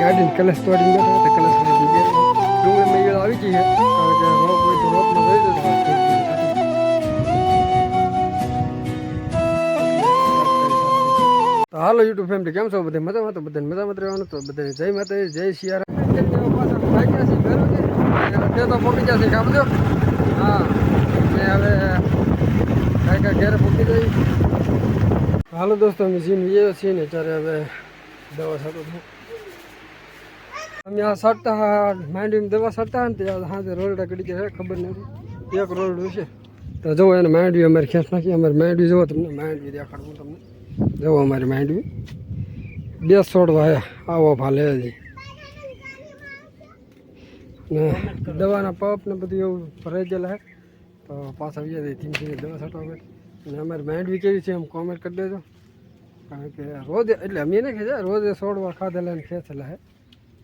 ગાડી કલશ તોડી બેઠા હતા કલશ આવી ગઈ તો હાલો યુટ્યુબ ફેમિલી કેમ છો બધા મજામાં તો બધાને મજામાં રહેવાનું તો બધાને જય માતા જય સિયારામ તે તો પોપી જશે કામ જો હા હવે કાંઈ ઘેરે પોકી જઈ હાલો દોસ્તો, અમે સીન વિજયો છીએ ને ત્યારે હવે દવા સાટો અમે આ સાટતા માંડવીમાં દવા સાટતા ને ત્યાં હાથે રોલડા કડી ગયા ખબર નથી. એક રોલડું છે. તો જુઓ એને માંડવી અમારી ખેંચ નાખી, અમારે માંડવી જુઓ તમને, માંડવી દેખાડું તમને. જુઓ અમારી માંડવી. બે વાયા આવો ભાલે હજી. દવાના પપ ને બધું એવું ભરાઈ ગયેલા હે તો પાછા આવી જાય ધીમે ધીમે દવા છાંટવા માટે અને અમારી માંડવી કેવી છે એમ કોમેન્ટ કરી દેજો. કારણ કે રોજ એટલે અમે નહીં ખેંચ્યા રોજ સોળવા ખાધેલા ને ખેંચેલા હે.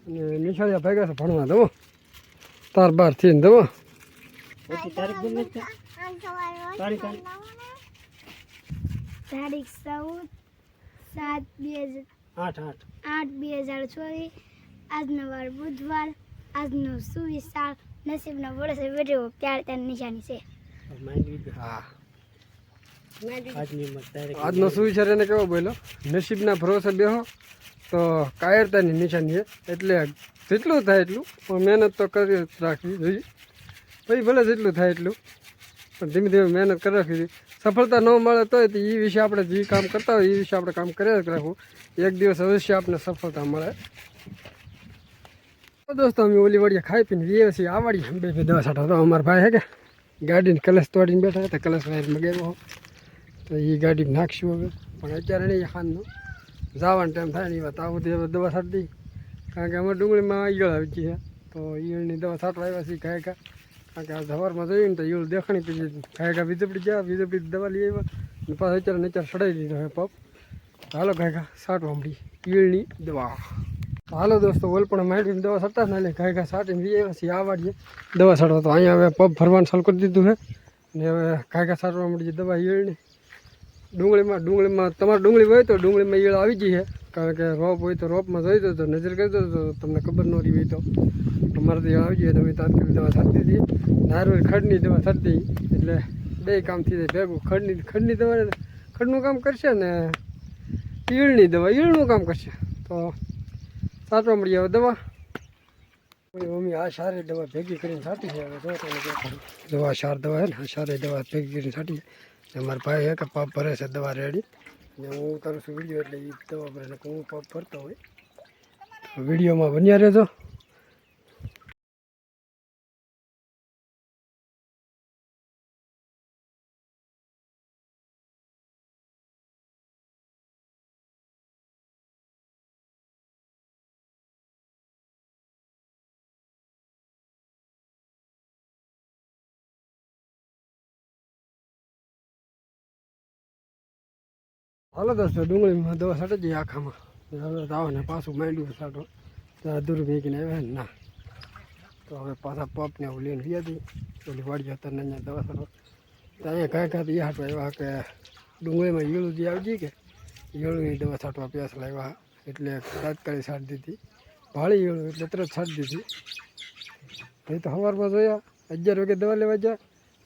અને નિશાળિયા ભેગા છે ભણવા દવો તાર બાર થઈને દવો તારીખ ચૌદ સાત બે હજાર આઠ આઠ. આઠ બે હજાર ચોવીસ આજનો વાર બુધવાર આજનો સુવિશાળ નસીબનો વર્ષ વેઠવો ત્યારે તેની નિશાની છે? હા આજનો સુવિચાર એને કેવો બોલ્યો? નસીબના ભરોસે બેહો, તો કાયરતાની નિશાની છે. એટલે જેટલું થાય એટલું મહેનત તો કરી રાખવી જોઈએ. પછી ભલે જેટલું થાય એટલું, પણ ધીમે ધીમે મહેનત કરી રાખવી જોઈએ. સફળતા ન મળે તો એ વિશે આપણે જે કામ કરતા હોય એ વિશે આપણે કામ કરી જ રાખવું. એક દિવસ અવશ્ય આપણે સફળતા મળે. દોસ્તો, અમે ઓલી વાડીએ ખાઈ પીને જઈએ છીએ. આ વાડીએ બે બે દવા સાઠા તો અમારા ભાઈ હે કે? ગાડીને કલશ તોડીને બેઠા હતા, કલશ વાયર મગાવ્યો તો એ ગાડી નાખશું હવે. પણ અત્યારે નહીં ખાનનો જવાનો ટાઈમ થાય ને એ વાત આવું હવે દવા છાંટી કારણ કે અમારે ડુંગળીમાં ઈયળ આવી છે. તો ઈયળની દવા છાંટવા આવ્યા છીએ ગાય કા કારણ કે આ સવારમાં જોયું ને તો ઈયળ દેખાણી પછી ગાય કા વીજળી ગયા, વીજળી દવા લઈ આવ્યા. ને પાછા અત્યારે ને સડાઈ દીધો હવે પપ. હાલો ગાય કા સાટવા મળી ઈયળની દવા. હાલો દોસ્તો, ઓલ પણ માંડીને દવા છાંટતા ને એટલે ગાય કા સાટીને લઈ આવ્યા છીએ આ વાડીએ દવા છાંટવા. તો અહીંયા હવે પગ ભરવાનું ચાલુ કરી દીધું છે ને હવે ગાય ઘા છાંટવા મળી છે દવા ઈયળની. ડુંગળીમાં ડુંગળીમાં, તમારે ડુંગળી હોય તો ડુંગળીમાં ઈયળ આવી જઈએ કારણ કે રોપ હોય તો રોપમાં જોઈ દો તો નજર કરી દો તો તમને ખબર ન રહી હોય તો. તમારે તો ઈયળ આવી જાય તો અમે તાત્કાલિક દવા છાંટી હતી. નારવેલ ખડની દવા છાંટી એટલે બે કામ થઈ જાય ભેગું ખડની ખડની દવા ખડનું કામ કરશે ને ઈયળની દવા, ઈયળનું કામ કરશે. તો છાંટવા મળી હવે દવા? મમ્મી, આ સારી દવા ભેગી કરીને છાંટી છે હવે, જો તમને દેખાડું જો આ સાર દવા છે ને, આ સારી દવા ભેગી કરીને છાંટી છે. મારા ભાઈ હે કે પપ ભરે છે દવા રેડી. ને હું કરું છું વીડિયો એટલે એ દવા ભરે ને હું પાપ ભરતો હોય. વિડીયોમાં બન્યા રહેજો. હાલો દોસ્તો, ડુંગળીમાં દવા છાંટી જઈએ આખામાં. હવે આવો ને પાછું માંડ્યું છાંટો ત્યાં દૂર ભેગીને આવ્યા ને, ના. તો હવે પાછા પપને એવું લઈને ગયા હતી ઓલી વાડી હતા ને અહીંયા દવા છાંટો તો અહીંયા કાંઈ કાંઈ એ હાટવા આવ્યા કે ડુંગળીમાં ઈળું જે આવી ગઈ કે ઈળુની દવા છાંટવા પ્યાસ લાવ્યા એટલે તાત્કાલિક છાંટી દીધી. ભાળી ઈળું એટલે તરત છાંટી દીધી. એ તો સવારમાં જોયા, અગિયાર વાગે દવા લેવા ગયા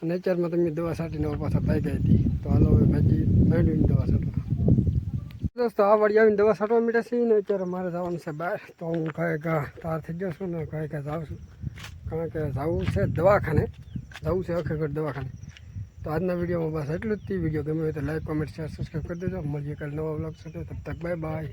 અને અત્યારમાં તમે દવા છાંટીને પાછા પાછા ગઈ હતી તો હાલો હવે ભાજી માંડવીની દવા છાંટવા દોસ્તો આ આવીને દવા છાંટવા મીઠા છે ને, અત્યારે મારે જવાનું છે બહાર. તો હું કહે કે તાર થઈ ગયો છું ને કહે કે જાઉં છું. કારણ કે જવું છે દવાખાને. જવું છે અખેગઢ દવાખાને. તો આજના વિડીયોમાં બસ એટલું જ. તે વીડિયો ગમે તો લાઈક કોમેન્ટ શેર સબસ્ક્રાઈબ કરી દેજો. મળીએ કાલે નવા બ્લોગ સાથે. તબ તક બાય બાય